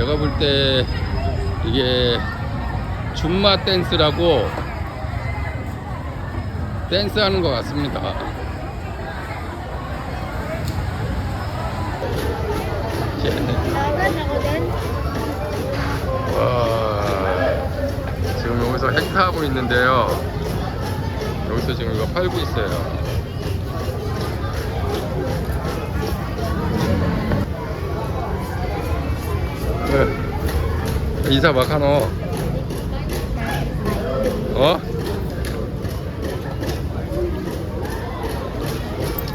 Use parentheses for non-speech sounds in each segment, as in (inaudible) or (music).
제가 볼 때 이게 줌마 댄스라고 댄스 하는 것 같습니다. 와, 지금 여기서 행사하고 있는데요. 여기서 지금 이거 팔고 있어요. 네. 이사 막하노 어?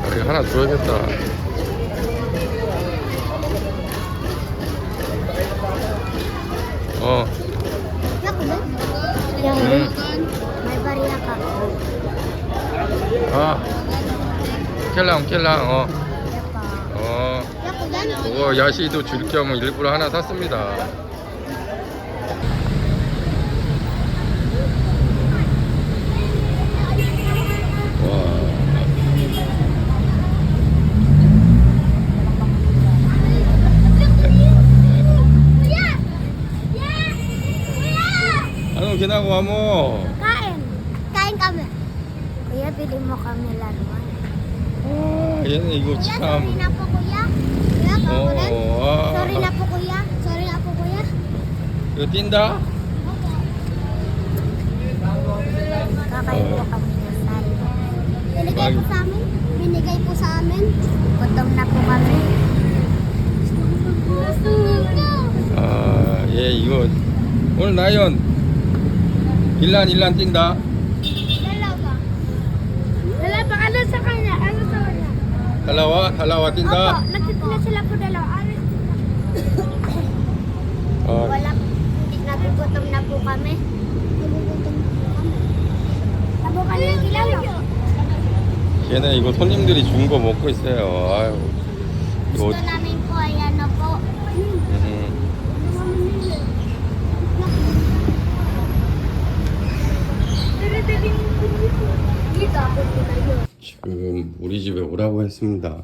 아, 이거 하나 줘야겠다 어 Hmm. po. 아, 켈랑 켈랑 어. 어 그거 야시도 줄 겸 일부러 하나 샀습니다 ginagawa mo? Kain. Kain kami. Kuya, pili mo kami laruan. 아, 얘는 이거 Kuya, 참. na po kuya. Kuya, 어, kakulan. Sorry na 아, po kuya. Sorry na po kuya. 이거 뛴다? Kakain po kami ng sal. Binigay Ay. po sa amin. Binigay po sa amin. Gutom na po kami. 아, 예, 이거 오늘 나연 일란 일란 뛴다. Dalawa. Dalawa, ano sa kanya? Ano sa kanya? 달라와 달라와 Opo, nagtitinda sila po dalawa. 어, Wala, hindi nagugutom na po kami. Nagugutom na po kami. Tabo ka na kilala. 걔네 이거 손님들이 준 거 먹고 있어요. 아유, 이거 Gusto namin po ay ano po. 음, Dito ako tumayo. 지금 우리 집에 오라고 했습니다.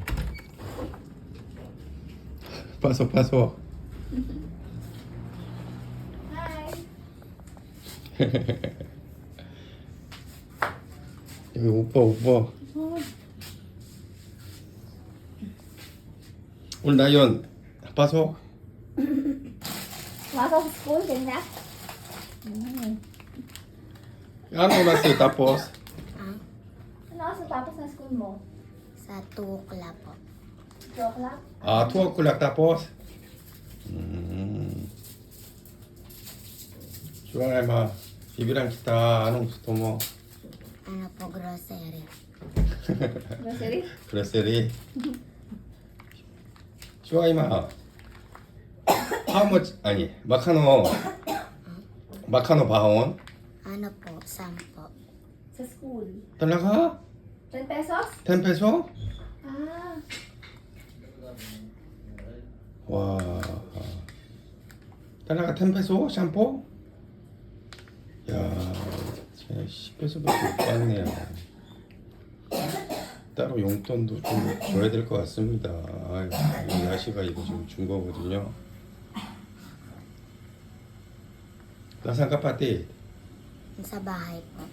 빠서 빠서. 여기 오빠 오빠. 오늘 나연 빠서. Masok sa school, din na? Ano oras eh, tapos? Ano sa tapos ng school mo? Sa tukla po. Tukla? 아, 투어 클락 tapos? 음. 좋아요, 마. 비비랑 기타 anong gusto mo? Ano po, grocery. Grocery? 그레세리. 좋아요, 마. How much? 아니, 마카노. 마카노 바온. Ano po, sampo. Sa school. 달라가? 10 pesos? 10 peso? 와. 달라가 10 peso? 샴푸? 야, 제가 10 peso밖에 못 받네요. 따로 용돈도 좀 줘야 될 것 같습니다. 아유, 이 아씨가 이거 지금 준 거거든요. Sa bahay po.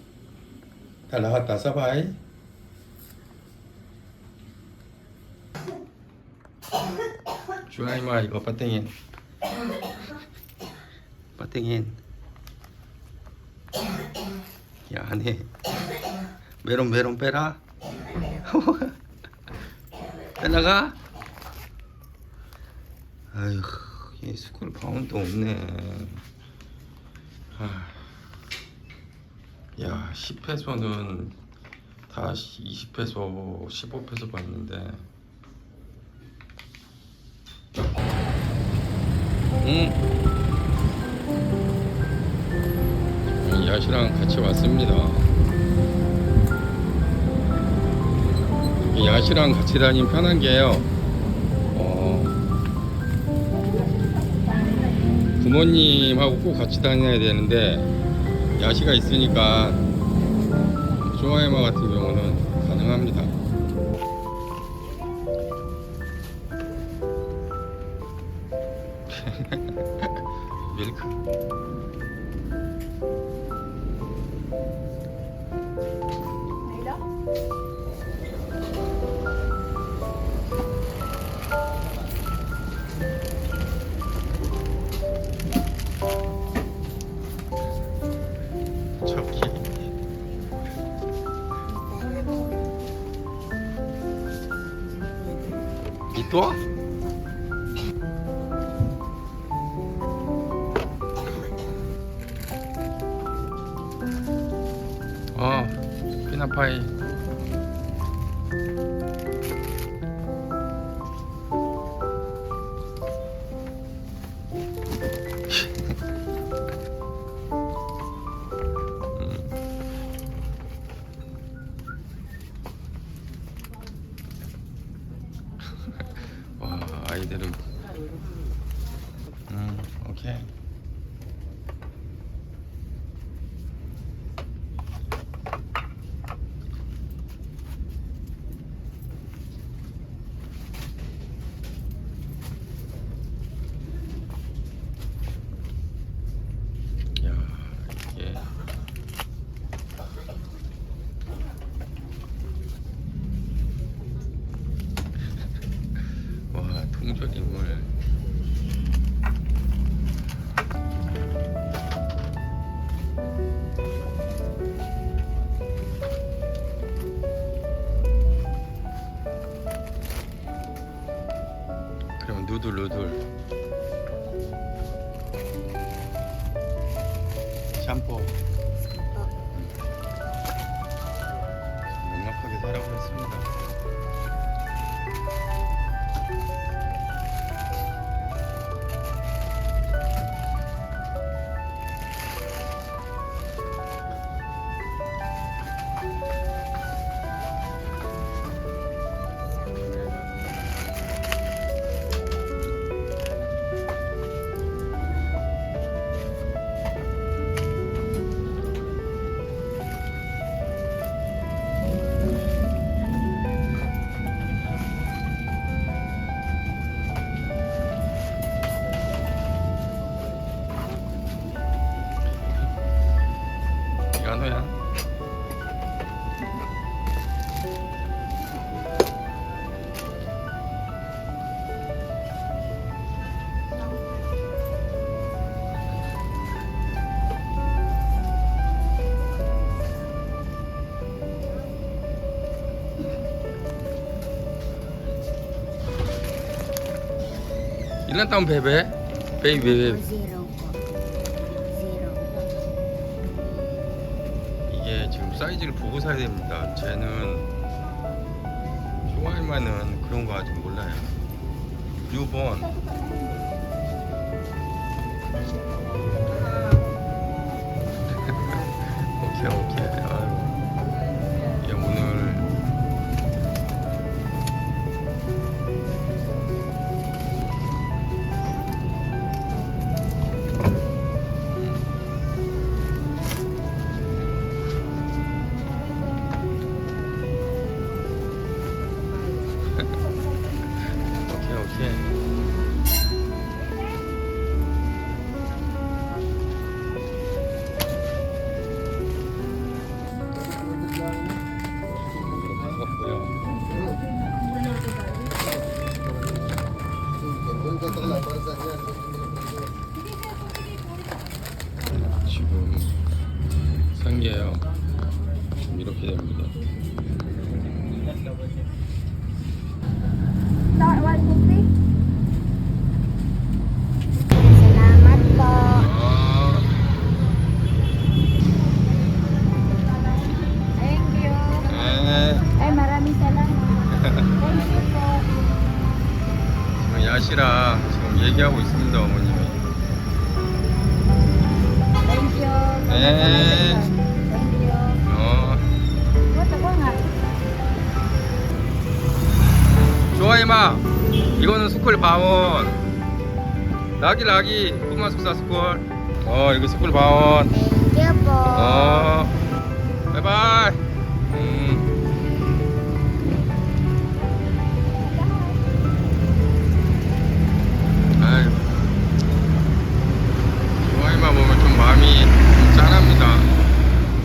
달라가 주아이마 이거 빠땡인. 빠땡인. 야 안 해. 메론 메론 빼라. (laughs) 빼나가. 아휴 이 스쿨 바운도 없네. 아. 야 10페소는 다 20페소 15페소 받는데 응 야시랑 같이 왔습니다. 이 야시랑 같이 다니면 편한 게요. 어, 부모님하고 꼭 같이 다녀야 되는데 야시가 있으니까 쪼아이마 같은 경우는 가능합니다. Mayda? 저기. 어, 파이. 와, 아이들은. 음, 오케이. 누들 누들. Taong bebe? Baby. Zero po. Zero. 지금 사이즈를 보고 사야 됩니다. 쟤는 좋아할만은 그런 거 아직 몰라요. 뉴본. (laughs) 오케이 오케이. 야시랑 지금 얘기하고 있습니다, 어머님이. You. 네. 어, nga? 좋아해마. 이거는 스쿨 바원. 라기 라기 꼬마 숙사 스쿨. 어, 이거 스쿨 바원. You po. 어, 바이바이. 생각만 보면 좀 마음이 좀 짠합니다.